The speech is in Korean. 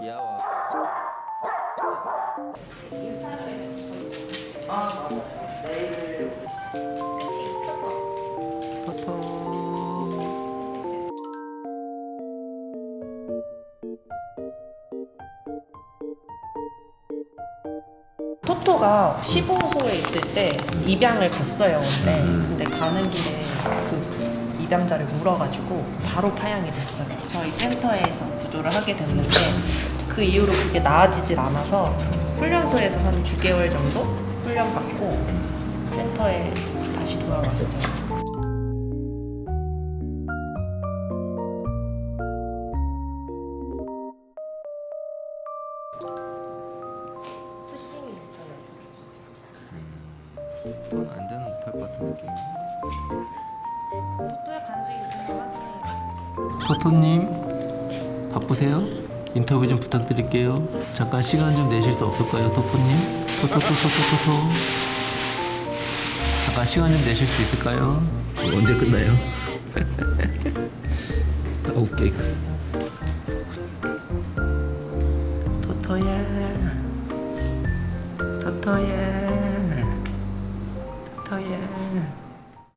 귀여워. 토토가 15소에 있을 때 입양을 갔어요. 근데, 근데 가는 길에 그 입양자를 물어가지고 바로 파양이 됐어요. 저희 센터에서 구조를 하게 됐는데 그 이후로 그게 나아지질 않아서 훈련소에서 한 9개월 정도 훈련 받고 센터에 다시 돌아왔어요. 푸싱이 있어요. 안 되는 못할 것 같은 느낌. 토토님 바쁘세요? 인터뷰 좀 부탁드릴게요. 잠깐 시간 좀 내실 수 없을까요, 토토님? 토토토토토토토. 잠깐 시간 좀 내실 수 있을까요? 언제 끝나요? 아 웃겨 이거. 토토야 토토야 토토야